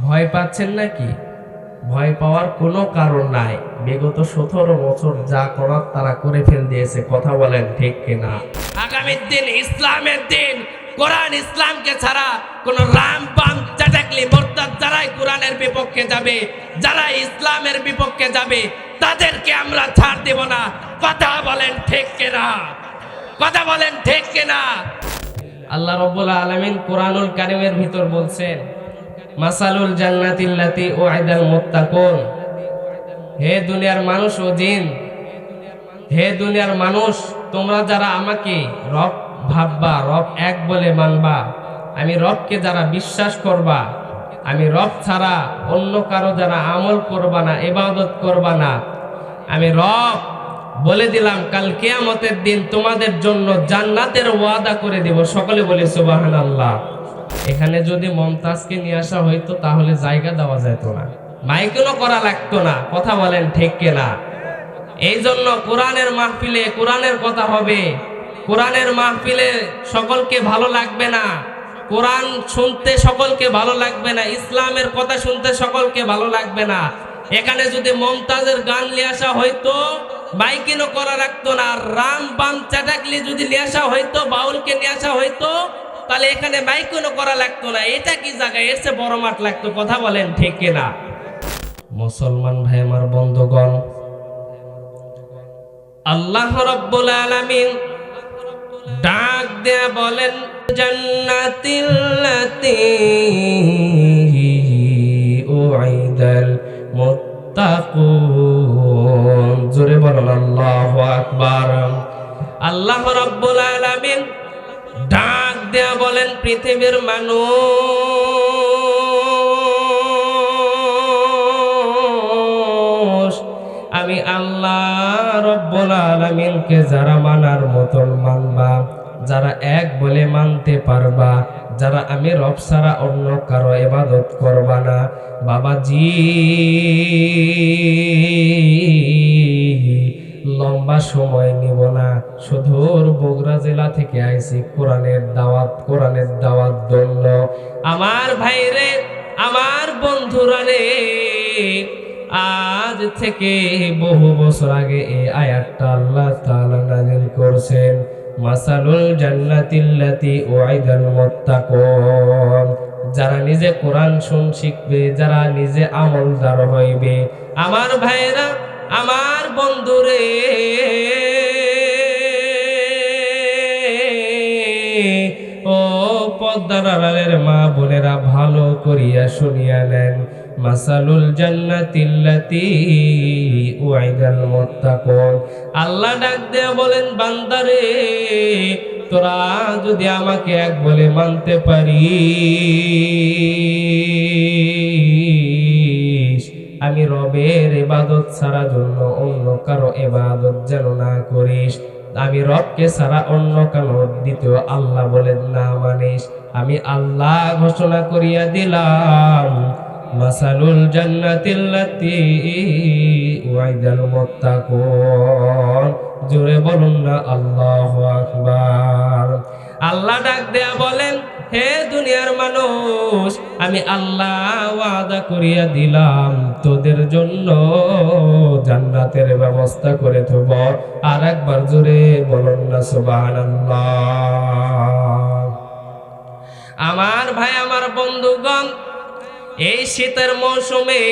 ভয় পাচ্ছেন নাকি? ভয় পাওয়ার কোনো কারণ নাই। বিগত সতেরো বছর যা করার তারা করে ফেল দিয়েছে কথা বলেন ঠিক কিনা? আগামীর দিন ইসলামের দিন। কোরআন ইসলামকে ছাড়া কোন রাম পাম চাটাকলি মোরতাদ যারাই কোরআনের বিপক্ষে যাবে যারা ইসলামের বিপক্ষে যাবে তাদেরকে আমরা ছাড় দেব না। কথা বলেন ঠিক কিনা? কথা বলেন ঠিক কিনা? আল্লাহ রব্বুল আলামিন কোরআনুল কারিমের ভিতর বলছেন মাসালুল জান্নাতিল্লাতি ওয়াইদাল মুত্তাকুন। হে দুনিয়ার মানুষ ও জিন, হে দুনিয়ার মানুষ, তোমরা যারা আমাকে রব ভাববা, রব এক বলে মানবা, আমি রবকে যারা বিশ্বাস করবা, আমি রব ছাড়া অন্য কারও যারা আমল করবা না, ইবাদত করবা না, আমি রব বলে দিলাম, কাল কিয়ামতের দিন তোমাদের জন্য জান্নাতের ওয়াদা করে দেব। সকলে বলে সুবহানাল্লাহ। এখানে যদি মমতাজকে নিয়ে আসা হইতো, তাহলে জায়গা দেওয়া যেত না। মাইকেলও করা লাগতো না, কথা বলেন ঠিক কিনা? এই জন্য কোরআনের মাহফিলে কোরআনের কথা হবে। কোরআনের মাহফিলে সকলকে ভালো লাগবে না। কোরআন শুনতে সকলকে ভালো লাগবে না, ইসলামের কথা শুনতে সকলকে ভালো লাগবে না। এখানে যদি মমতাজের গান নিয়ে আসা হইতো মাইকিনও করা লাগতো না। রাম বাম চাটাকলি যদি নিয়ে আসা হইতো, বাউলকে নিয়ে আসা হইতো তাহলে এখানে মাইকিনও করা লাগতো না। এটা কি জায়গায়? এসে বড় মাঠ লাগতো। কথা বলেন, ঠিক কিনা? মুসলমান ভাই আমার বন্ধুগণ, আল্লাহ রব্বুল আলামিন ডাক দেয়া বলেন জান্নাতিল্লাতি উইদাল মুত্তাকুন। জোরে বলুন, আল্লাহু আকবার। আল্লাহ রব্বুল আলামিন ডাক দেয়া বলেন পৃথিবীর মানুষ। আমি আল্লাহ রব্বুল আলামিনকে যারা মানার মতন মানবা, যারা এক বলে মানতে পারবা, যারা আমি রব ছাড়া অন্য কারও ইবাদত করবা না, বাবাজি। লম্বা সময় নিব না। সুদূর বগুড়া জেলা থেকে আইছি কোরআনের দাওয়াত কোরআনের দাওয়াত দন্য আমার ভাইরে, আমার বন্ধুরা রে আজ থেকে বহু বছর আগে এই আয়াতটা আল্লাহ তাআলা নাযিল করছেন, মাসালুল জান্নাতিল্লাতি ওয়াইদাল মুত্তাকুন। যারা নিজে কোরআন শুন শিখবে, যারা নিজে আমলদার হইবে। আমার ভাইরা আমার বন্ধুরে। ও পদ্মার আড়ালের মা বোনেরা ভালো করিয়া শুনিয়া নেন। মাসালুল জান্নাতিল্লাতি ওয়াইদাল মুত্তাকুন। আল্লাহ ডাক দেয়া বলেন, বান্দারে, তোরা যদি আমাকে এক বলে মানতে পারিস। আমি রবের এবাদত ছাড়া জন্য অন্য কারও এবাদত যেন না করিস। আমি রবকে ছাড়া অন্য কারও দ্বিতীয় আল্লাহ বলে না মানিস। আমি আল্লাহ ঘোষণা করিয়া দিলাম, মাসালুল জান্নাতিল্লাতি ওয়াইদাল মুত্তাকুন। জোরে বলুন না, আল্লাহু আকবার। আল্লাহ ডাক দেয়া বলেন, হে দুনিয়ার মানুষ আমি আল্লাহ ওয়াদা করিয়া দিলাম, তোদের জন্য জান্নাতের ব্যবস্থা করে দেব আর একবার জোরে বলুন না, সুবহানাল্লাহ। আমার ভাই, আমার বন্ধুগণ, এই শীতের মৌসুমে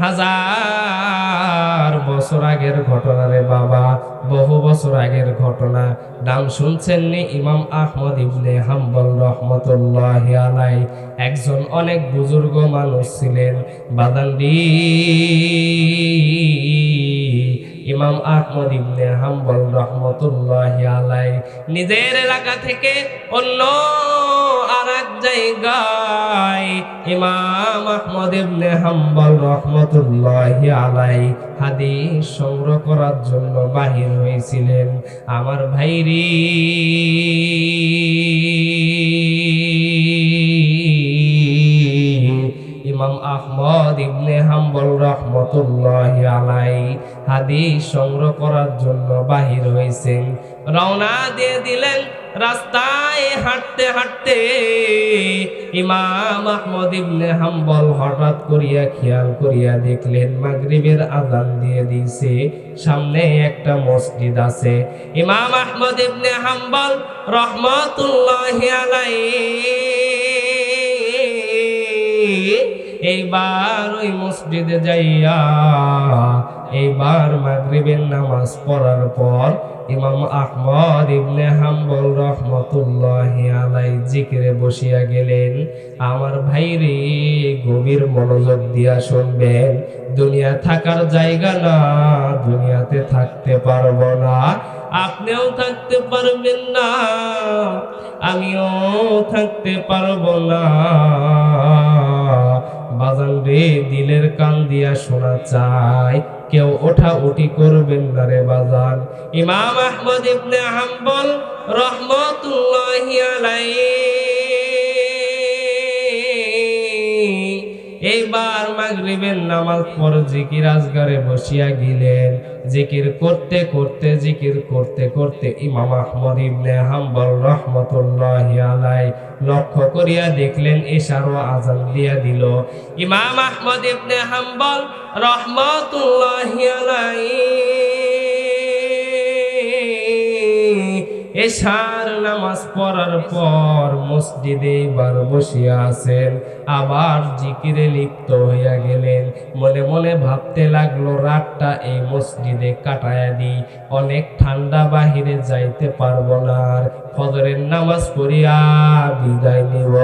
হাজার বছর আগের ঘটনা রে বাবা, বহু বছর আগের ঘটনা। নাম শুনছেন নি ইমাম আহমদ ইবনে হাম্বল রহমতুল্লাহ আলাই। একজন অনেক বুজুর্গ মানুষ ছিলেন, বাদান্ডি। ইমাম আহমদ ইবনে হাম্বল রহমতুল্লাহ আলাই নিজের এলাকা থেকে অন্য আর এক জায়গায় ইমাম আহমদ ইবনে হাম্বল রহমতুল্লাহ আলাই হাদিস সংগ্রহ করার জন্য বাহির হয়েছিলেন। আমার ভাইরি ইমাম আহমদ ইবনে হাম্বল রহমতুল্লাহ আলাই হাদিস সংগ্রহ করার জন্য বাহির হয়েছেন। রওনা দিয়ে দিলেন রাস্তায় হাঁটতে হাঁটতে। ইমাম আহমদ ইবনে হাম্বল হঠাৎ করিয়া খেয়াল করিয়া দেখলেন মাগরিবের আজান দিয়ে দিয়েছে। সামনে একটা মসজিদ আছে। ইমাম আহমদ ইবনে হাম্বল রহমতুল্লাহি আলাইহি। এইবার ওই মসজিদে যাইয়া এইবার মাগরিবের নামাজ পড়ার পর ইমাম আহমদ ইবনে হাম্বল রহমতুল্লাহ আলাই জিকিরে বসিয়া গেলেন। আমার ভাইরে গভীর মনোযোগ দিয়া শুনবেন, দুনিয়া থাকার জায়গা না, দুনিয়াতে থাকতে পারব না। আপনিও থাকতে পারবেন না, আমিও থাকতে পারব না। বাজান রে, দিলের কান দিয়া শোনা চাই কেউ ওঠা উঠি করবেন না রে বাজান। ইমাম আহমদ ইবনে হাম্বল রহমতুল্লাহ আলাইহি মাগরিবের নামাজ পর জিকির আজগারে বসিয়া গেলেন। জিকির করতে করতে, জিকির করতে করতে ইমাম আহমদ ইবনে হাম্বল রহমতুল্লাহ আলাই লক্ষ্য করিয়া দেখলেন এশারও আজান দিয়া দিল। ইমাম আহমদ ইবনে হাম্বল রহমতুল্লাহ আলাই এশার নামাজ পড়ার পর মসজিদে এবার বসিয়া আছেন আবার জিকিরে লিপ্ত হইয়া গেলেন। মনে মনে ভাবতে লাগল, রাতটা এই মসজিদে কাটায়া দিই। অনেক ঠান্ডা বাহিরে যাইতে পারব না আর ফজরের নামাজ পড়িয়া বিদায় নিব।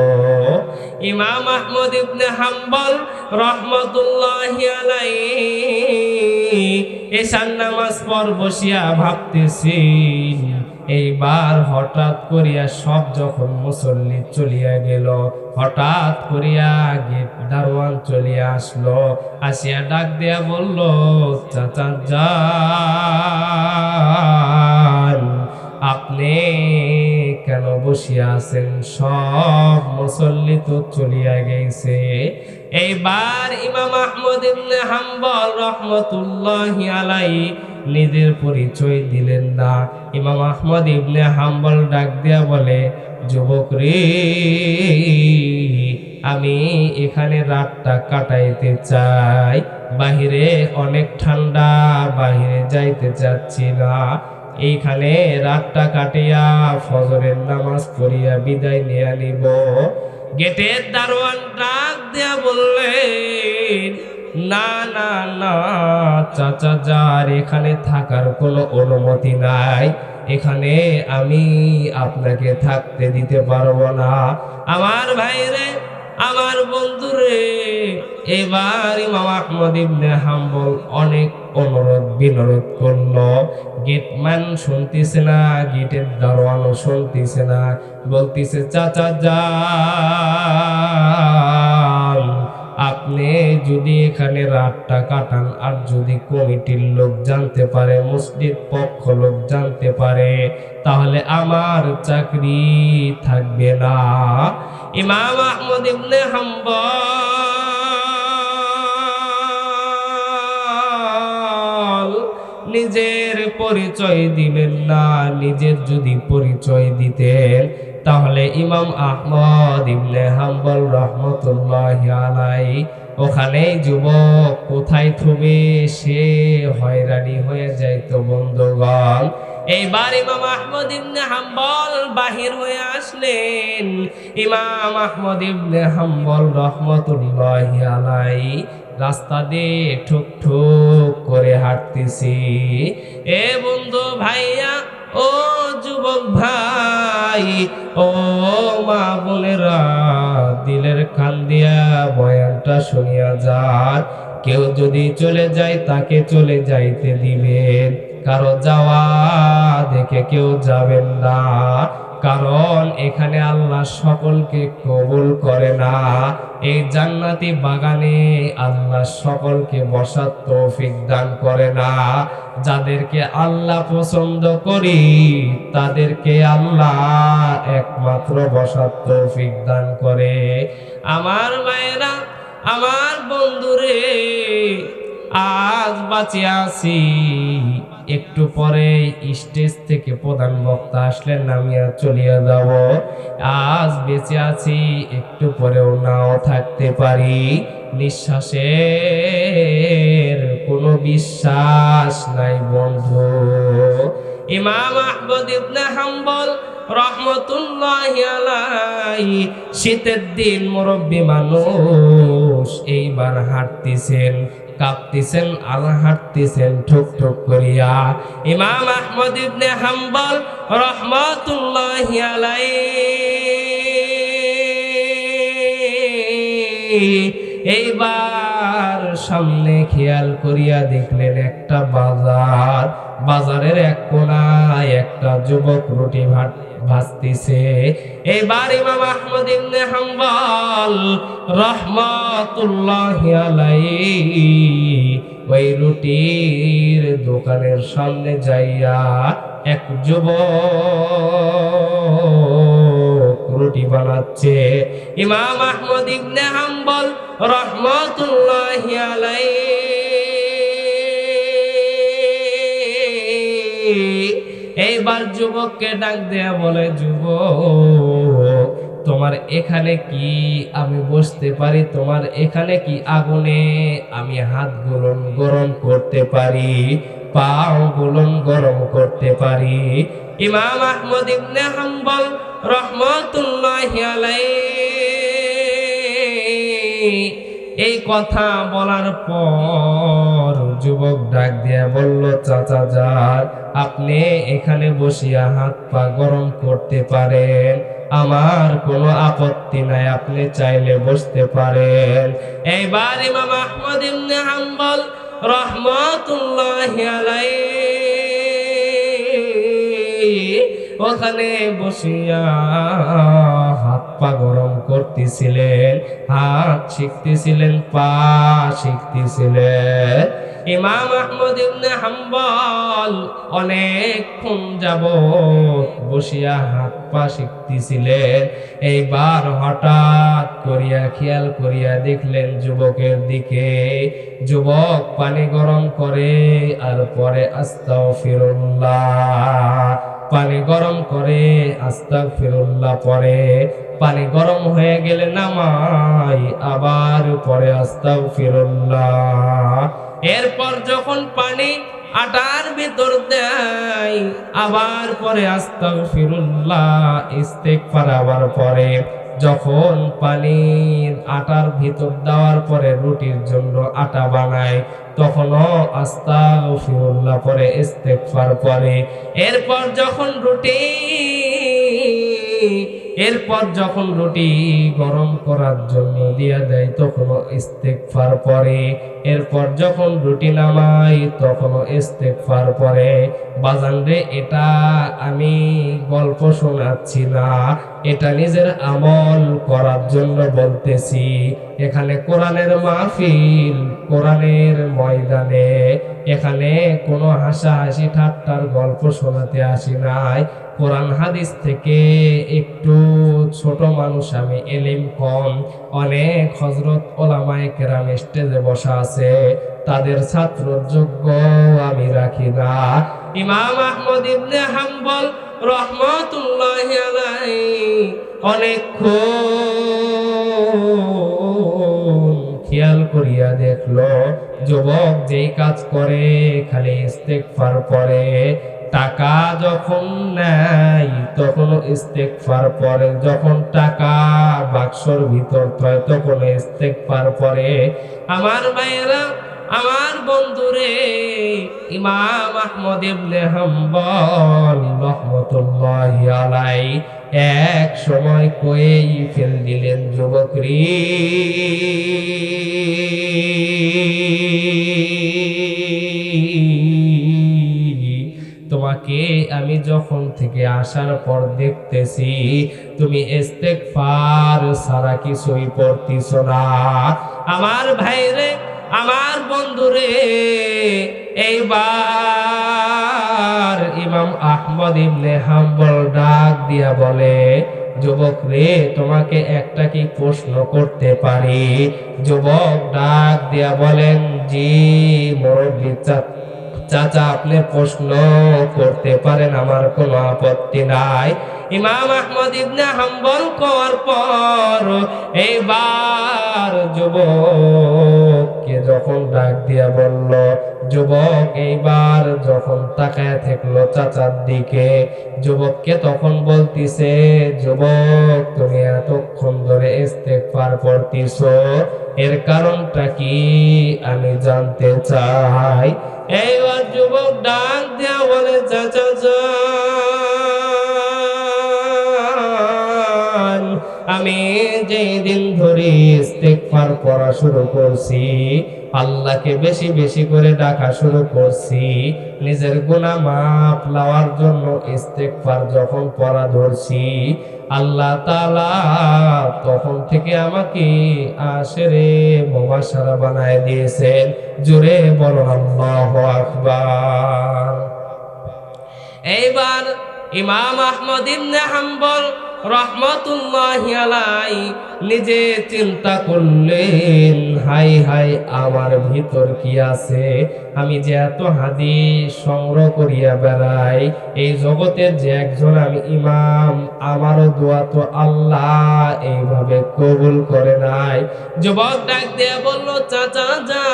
ইমাম আহমদ ইবনে হাম্বল রহমতুল্লাহি আলাইহি এশার নামাজ পর বসিয়া ভাবতেছেন এইবার হঠাৎ করিয়া সব যখন মুসল্লি চলিয়া গেল, হঠাৎ করিয়া গেট দারোয়ান চলিয়া আসলো, আসিয়া ডাক দিয়া বলল, চাচা যান, আপনি কেন বসিয়া আছেন? সব মুসল্লি তো চলিয়া গেছে। এইবার ইমাম আহমদ ইবনে হাম্বল রহমতুল্লাহি আলাই নিজের পরিচয় দিলেন না। ইমাম আহমদ ইবনে হাম্বল ডাক দিয়া বলে, যুবক রে, আমি এখানে রাতটা কাটাইতে চাই। বাহিরে অনেক ঠান্ডা, বাহিরে যাইতে চাচ্ছি না। এইখানে রাতটা কাটিয়া ফজরের নামাজ পড়িয়া বিদায় নিয়ে নিব। গেটের দারোয়ান ডাক দেয়া বললেন না না না, চাচা যার এখানে থাকার কোনো অনুমতি নাই, এখানে আমি আপনাকে থাকতে দিতে পারব না। আমার ভাইরে, আমার বন্ধুরে এবার ইমাম আহমদ ইবনে হাম্বল অনেক অনুরোধ, বিনোরোধ করল। গেটম্যান শুনতেছে না, গেটের দারোয়ানও শুনতেছে না, বলতেছে, চাচা যান। আপনি যদি এখানে রাতটা কাটান, আর যদি কমিটির লোক জানতে পারে, মসজিদ পক্ষ লোক জানতে পারে, তাহলে আমার চাকরি থাকবে না। ইমাম আহমদ ইবনে হাম্বল নিজের পরিচয় দিবেন না, নিজের যদি পরিচয় দিতেন, তাহলে ইমাম আহমদ ইবনে হাম্বল রহমতুল্লাহ আলাই ওখানে যুবক, কোথায় থবে সে হয়রানি হয়ে যাইতো বন্ধুগণ। এইবার ইমাম আহমদ ইবনে হাম্বল বাহির হয়ে আসলেন। ইমাম আহমদ ইবনে হাম্বল রহমতুল্লাহ আলাই রাস্তা দিয়ে ঠুক ঠুক করে হাঁটতেছি। এ বন্ধু ভাইয়া ও যুবক ভাই, ও মা বোনেরা, দিলের খান দিয়া বয়ানটা শুনিয়া যান। কেউ যদি চলে যায়, তাকে চলে যাইতে দিবেন। কারও যাওয়া দেখে কেউ যাবেন না। কারণ এখানে আল্লাহ সকলকে কবুল করে না। এই জান্নাতি বাগানে আল্লাহ সকলকে বসার তৌফিক দান করে না। যাদেরকে আল্লাহ পছন্দ করি, তাদেরকে আল্লাহ একমাত্র বসার তৌফিক দান করে। আমার মায়েরা, আমার বন্ধুরে, আজ বাঁচে আছি। একটু পরে স্টেজ থেকে প্রধান বক্তা আসলেন, নামিয়া চলিয়া যাব। আজ বেঁচে আছি, একটু পরেও নাও থাকতে পারি। নিঃশ্বাসের কোনো বিশ্বাস নাই, বন্ধু। ইমাম আহমদ ইবনে হাম্বল রহমতুল্লাহ শীতের দিন মুরব্বী মানুষ এইবার হাঁটতেছেন। কাঁপতেছেন আর হাঁটতেছেন ঠুক ঠুক করিয়া। ইমাম আহমদ ইবনে হাম্বল রহমতুল্লাহ আলাই এইবার সামনে খেয়াল করিয়া দেখলেন একটা বাজার। বাজারের এক কোনায় একটা যুবক রুটি ভাট ভাজতেছে। এইবার ইমাম আহমদ ইবনে হাম্বল রহমাতুল্লাহ আলাইহি ওই রুটির দোকানের সামনে যাইয়া এক যুবক রুটি বানাচ্ছে। ইমাম আহমদ ইবনে হাম্বল রহমাতুল্লাহ আলাইহি এইবার যুবককে ডাক দেয়া বলে, যুবক, তোমার এখানে কি আমি বসতে পারি? তোমার এখানে কি আগুনে আমি হাত গুলন গরম করতে পারি? পাও গুলন গরম করতে পারি? ইমাম আহমদ ইবনে হাম্বল রহমতুল্লাহ আলাইহি এই কথা বলার পর যুবক ডাক দিয়া বলল, চাচা যার আপনি এখানে বসিয়া হাত পা গরম করতে পারেন। আমার কোনো আপত্তি নাই, আপনি চাইলে বসতে পারেন। এইবার ইমাম আহমদ ইবনে হাম্বল রহমতুল্লাহ আলাইহি ওখানে বসিয়া হাত গরম করতেছিলেন, হাত শিখতেছিলেন, পা শিখতেছিলেন। ইমাম আহমদ ইবনে হাম্বল অনেকক্ষণ যাব বসিয়া হাত পা শিখতেছিলেন। এইবার হঠাৎ করিয়া খেয়াল করিয়া দেখলেন যুবকের দিকে, যুবক পানি গরম করে, আর পরে আস্তাও ফিরুল্লাহ পানি গরম করে আস্তাক ফিরুল্লাহ পরে। পানি গরম হয়ে গেলে নামাই, আবার পরে আস্তাক ফিরুল্লাহ এরপর যখন পানি আটার ভিতর দেয়, আবার পরে আস্তাক ফিরুল্লাহ ইস্তেকফার আবার পরে। যখন পানির আটার ভিতর দেওয়ার পরে রুটির জন্য আটা বানায়, তখনও আস্তা ফিরুল্লাহ পরে ইস্তেকফার পরে। এরপর যখন রুটি, এরপর যখন রুটি গরম করার জন্য দিয়া দেয়, তখনও ইস্তেকফার পরে। এরপর যখন রুটি নামাই তখনও ইস্তেকফার পরে। বাজান রে, এটা আমি গল্প শোনাচ্ছি না। এটা নিজের আমল করার জন্য বলতেছি। এখানে কোরআনের মাহফিল, কোরআনের ময়দানে। এখানে কোনো হাসাহাসি, ঠাট্টার গল্প শোনাতে আসি নাই। কোরআন হাদিস থেকে একটু ছোট মানুষ আমি এলিম কম। অনেক হজরত ওলামায় কেরাম স্টেজে বসা আছে। তাদের ছাত্র যোগ্য আমি রাখি না। ইমাম আহমদ ইবনে হাম্বল রহমতুল্লাহ অনেকক্ষণ খেয়াল করিয়া দেখল, যুবক যেই কাজ করে, খালি ইস্তেকফার করে। টাকা যখন নেয়, তখন ইস্তেকফার পরে যখন টাকা বাক্সর ভিতর তখন ইস্তেকফার পরে আমার ভাইয়েরা আমার বন্ধুরে ইমাম আহমদ ইবনে হাম্বল রহমতুল্লাহি আলাই এক সময় কয়েই ফেল দিলেন যুবকরি। তোমাকে আমি যখন থেকে আসার পর দেখতেছি, তুমি ইস্তেগফার সারা কিছুই পড়তিস না। আমার ভাইরে, আমার বন্ধুরে এইবার ইমাম আহমদ ইবনে হাম্বল ডাক দিয়া বলে, যুবক রে, তোমাকে একটা কি প্রশ্ন করতে পারি? যুবক ডাক দিয়া বলেন, জি, মুরব্বী চাচা, আপনি প্রশ্ন করতে পারেন, আমার কোনো আপত্তি নাই। ইমাম আহমদ ইবনে হাম্বল করার পর, এইবার যুবককে যখন ডাক দিয়া বলল, যুবক, এইবার যখন তাকায় থাকল চাচার দিকে, যুবককে তখন বলতিছে, যুবক, তুমি এতক্ষণ ধরে ইস্তেগফার করতিছ এর কারণটা কি? আমি জানতে চাই। এইবার যুবক ডাক দেয়া বলে, চাচা আমি যেই দিন ধরে ইস্তেগফার করা শুরু করছি আল্লাহকে বেশি বেশি করে ডাকা শুরু করছি। নিজের গুনাহ মাপ লওয়ার জন্য ইস্তেগফার যখন পড়া ধরছি, আল্লাহ তাআলা তখন থেকে আমাকে আশেরে মুবাশশারা বানায় দিয়েছেন। জোরে বলো আল্লাহু আকবার। এইবার ইমাম আহমদ ইবনে হাম্বল রহমতুল্লাহ আলাই, নিজে চিন্তা করলেন হাই হাই আমার ভিতর কি আছে? আমি যে এত হাদিস সংগ্রহ করিয়া বেড়াই, এই জগতের যে একজন আমি ইমাম, আমারও দোয়া তো আল্লাহ এইভাবে কবুল করে নাই। যুবক ডাক দিয়ে বলল, চাচা যান।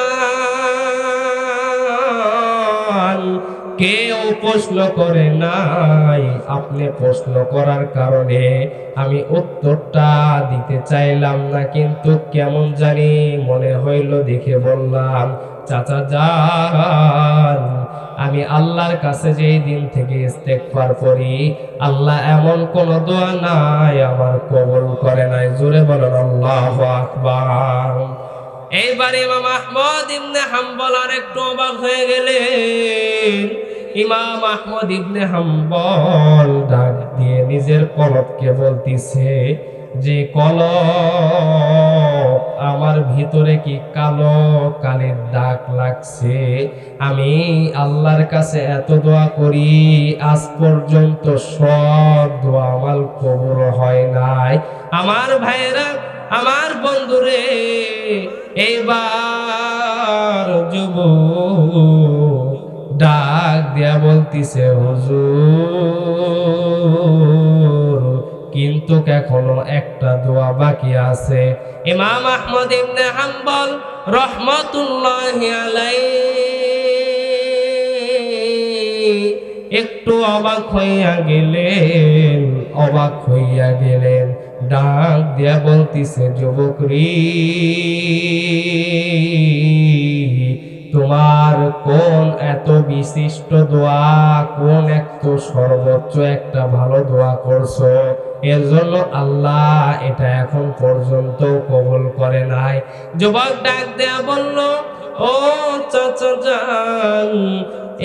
কেউ প্রশ্ন করে নাই। আপনি প্রশ্ন করার কারণে আমি উত্তরটা দিতে চাইলাম না, কিন্তু কেমন জানি মনে হইল, দেখে বললাম, চাচা যান, আমি আল্লাহর কাছে যেই দিন থেকে ইস্তেগফার করি, আল্লাহ এমন কোন দোয়া নাই, আমার কবল করে নাই। জোরে বলেন, আল্লাহু আকবার। এইবারে মামা আহমদ ইবনে হাম্বল আর একটু অবাক হয়ে গেলেন। ইমাম আহমদ ইবনে হাম্বল ডাক দিয়ে নিজের কলবকে বলতিছে, যে কলব আমার ভিতরে কি কালো কালের দাগ লাগছে? আমি আল্লাহর কাছে এত দোয়া করি, আজ পর্যন্ত সব দোয়া আমার কবর হয় নাই। আমার ভাইয়েরা, আমার বন্ধুরে, এইবার যুব ডাক দিয়া বলতিছে, হুজুর, কিন্তু এখনও একটা দোয়া বাকি আছে। ইমাম আহমদ ইবনে হাম্বল রহমতুল্লাহি আলাইহি একটু অবাক হইয়া গেলেন, অবাক হইয়া গেলেন। ডাক দিয়া বলতিছে, যুবক রে, তোমার কোন এত বিশিষ্ট দোয়া, কোন এত সর্বোচ্চ একটা ভালো দোয়া করছ? এর জন্য আল্লাহ এটা এখন পর্যন্ত কবুল করে নাই। যুবক ডাক দেয়া বলল, ও চাচা যান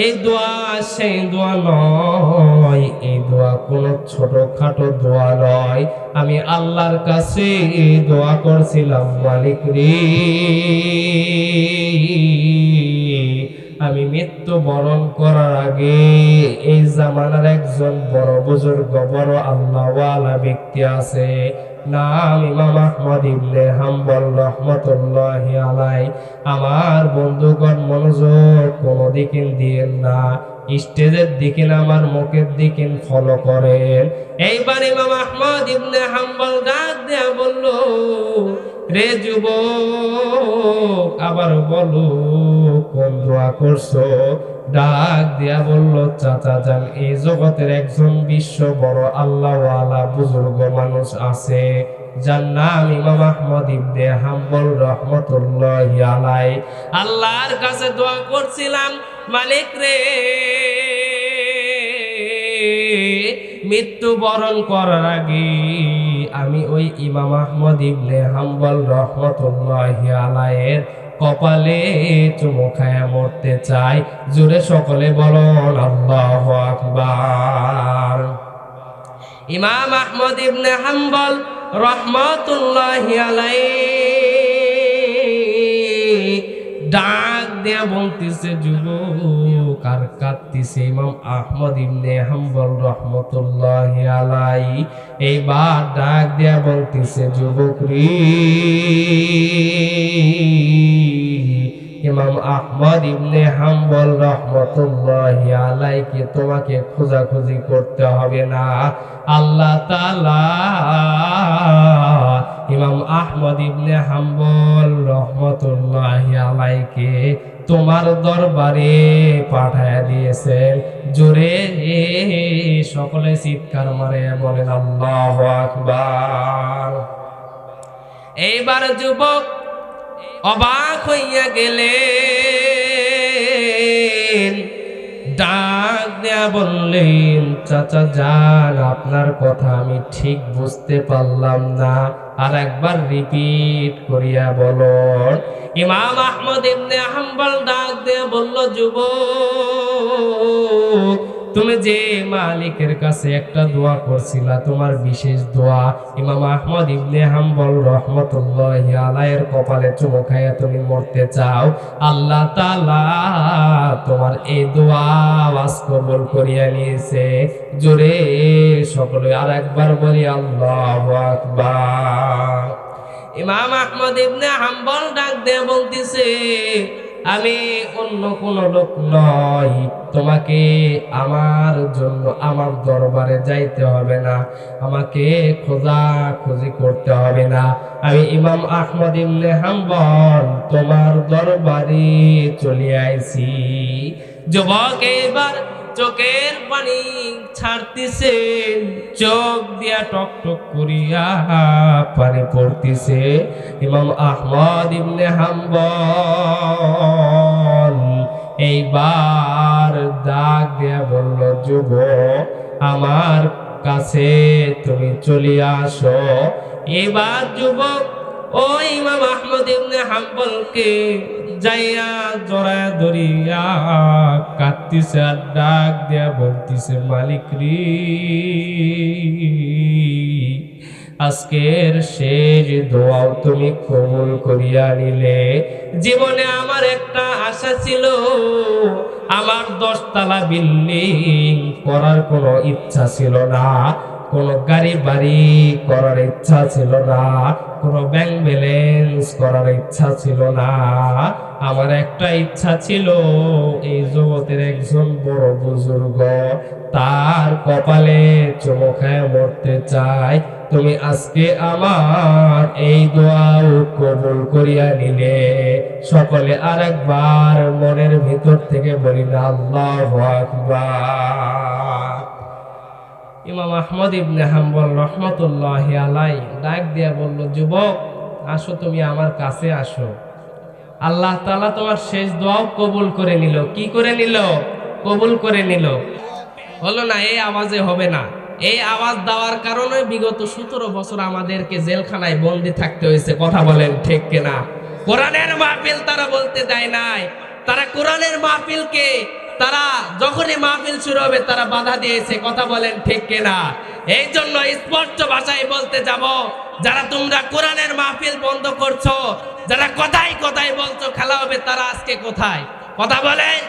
এই দোয়া সেই দোয়া নয়, এই দোয়া কোনো ছোটখাটো দোয়া নয়। আমি আল্লাহর কাছে এই দোয়া করছিলাম, মালিক রে। আমি মৃত্যু বরণ করার আগে এই জামানার একজন বড় বুজুর্গ, বড় আল্লাহওয়ালা ব্যক্তি আছে। হাম্বল আমার বন্ধুগণ মনোযোগ কোনো দিকে দিয়েন না। স্টেজের দিকে আমার মুখের দিকে ফলো করেন। এইবার ইমাম আহমদ ইবনে হাম্বল ডাক দেয়া বলল রে যুব আবার বলো, কোন দোয়া করছ? ডাক দিয়া বলল, চাচা যান এই জগতের একজন বিশ্ব বড় আল্লাহওয়ালা বুজুর্গ মানুষ আছে, যার নাম ইমাম আহমদ ইবনে হাম্বল রহমতুল্লাহ আলাই আল্লাহর কাছে দোয়া করছিলাম, মালিক রে মৃত্যু বরণ করার আগে আমি ওই ইমাম আহমদ ইবনে হাম্বল রহমতুল্লাহ আলাইয়ের কপালে চুমু খায়া মরতে চাই। জোরে সকলে বলন, আল্লাহ আকবার। ইমাম আহমদ ইবনে হাম্বল রহমতুল্লাহ আলাই ডাক দেয়া বলতেছে, যুবক, আর কাঁদতেছে ইমাম আহমদ ইবনে হাম্বল রহমতুল্লাহ আলাই এইবার ডাক দেয়া বলতেছে, যুবক রে, ইমাম আহমদ ইবনে হাম্বল রহমতুল্লাহ আলাইকে তোমাকে খোঁজাখুঁজি করতে হবে না। আল্লাহ তাআলা ইমাম আহমদ ইবনে হাম্বল রহমতুল্লাহ আলাইকে তোমার দরবারে পাঠায় দিয়েছেন। জোরে সকলে চিৎকার মারে বলেন, আল্লাহ আকবার। এইবার যুবক অবাক হইয়া গেলেন। ডাক বললেন, চাচা যান আপনার কথা আমি ঠিক বুঝতে পারলাম না। আর একবার রিপিট করিয়া বলন। ইমাম আহমদ ইবনে হাম্বল ডাক দেয়া বলল, যুবক তুমি যে মালিকের কাছে একটা দোয়া করছিলা, তোমার বিশেষ দোয়া ইমাম আহমদ ইবনে হাম্বল রহমতুল্লাহ আলাইয়ের কপালে চুমো খাইয়া তুমি মরতে চাও, আল্লাহ তাআলা তোমার এই দোয়া আওয়াজ কবুল করিয়া নিয়েছে। জোরে সকলে আর একবার বলি, আল্লাহ আকবার। ইমাম আহমদ ইবনে হাম্বল ডাক দিয়ে বলতেছে আমি অন্য কোন লোক নই। তোমাকে আমার জন্য আমার দরবারে যাইতে হবে না। আমাকে খোঁজা খুঁজি করতে হবে না। আমি ইমাম আহমদ ইবনে হাম্বল, তোমার দরবারে চলে আইছি। যুবক এবার চোখের পানি ছাড়তিছে, চোখ দিয়া টক টক করিয়া পানি পড়তেছে। ইমাম আহমদ ইবনে হাম্বল এইবার দাগ দিয়া বলল, যুব, আমার কাছে তুমি চলে আসো। এবার যুবক যাইয়া ধরিয়া আর ডাক দিয়া মালিক রে, আজকের শেষ দোয়াও তুমি কবুল করিয়া নিলে। জীবনে আমার একটা আশা ছিল, আমার দশতলা বিল্ডিং করার কোনো ইচ্ছা ছিল না। কোনো গাড়ি বাড়ি করার ইচ্ছা ছিল না। কোনো ব্যাংক ব্যালেন্স করার ইচ্ছা ছিল না। আমার একটা ইচ্ছা ছিল, এই জগতের একজন বড় বুজুর্গ, তার কপালে চমকায় মরতে চাই। তুমি আজকে আমার এই দোয়াও কবুল করিয়া নিলে। সকলে আরেকবার মনের ভিতর থেকে বলি না আল্লাহ আকবার। ইমাম আহমদ ইবনে হাম্বল রহমতুল্লাহ আলাই ডাক দিয়া বলল, যুবক, আসো তুমি আমার কাছে আসো। আল্লাহ তালা তোমার শেষ দোয়াও কবুল করে নিল। কি করে নিল? কবুল করে নিল। হলো না, এই আওয়াজে হবে না। এই আওয়াজ দেওয়ার কারণে বিগত সতেরো বছর আমাদেরকে জেলখানায় বন্দি থাকতে হয়েছে। কথা বলেন ঠিক কিনা? কোরআনের মাহফিল তারা বলতে দেয় নাই। তারা কোরআনের মাহফিলকে তারা যখনই মাহফিল শুরু হবে, তারা বাধা দিয়েছে, কথা বলেন ঠিক কিনা? এই জন্য স্পষ্ট ভাষায় বলতে যাব, যারা তোমরা কোরআনের মাহফিল বন্ধ করছ, যারা কথাই কথাই বলছো, খেলা হবে, তারা আজকে কোথায়? কথা বলেন।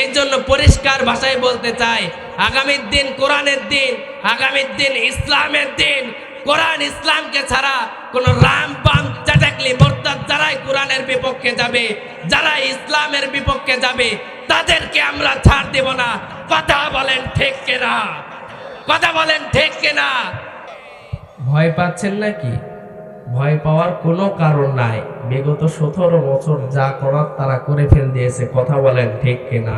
এই জন্য পরিষ্কার ভাষায় বলতে চাই, আগামীর দিন কোরআনের দিন, আগামীর দিন ইসলামের দিন কোরআন ইসলামকে ছাড়া কোন রাম পাম চাটাকলি মোরতাদ যারাই কোরআনের বিপক্ষে যাবে যারা ইসলামের বিপক্ষে যাবে, তাদেরকে আমরা ছাড় দেব না। কথা বলেন ঠিক কেনা? কথা বলেন ঠিক কেনা? ভয় পাচ্ছেন নাকি? ভয় পাওয়ার কোনো কারণ নাই। বিগত সতেরো বছর যা করার তারা করে ফেল দিয়েছে। কথা বলেন ঠিক কিনা?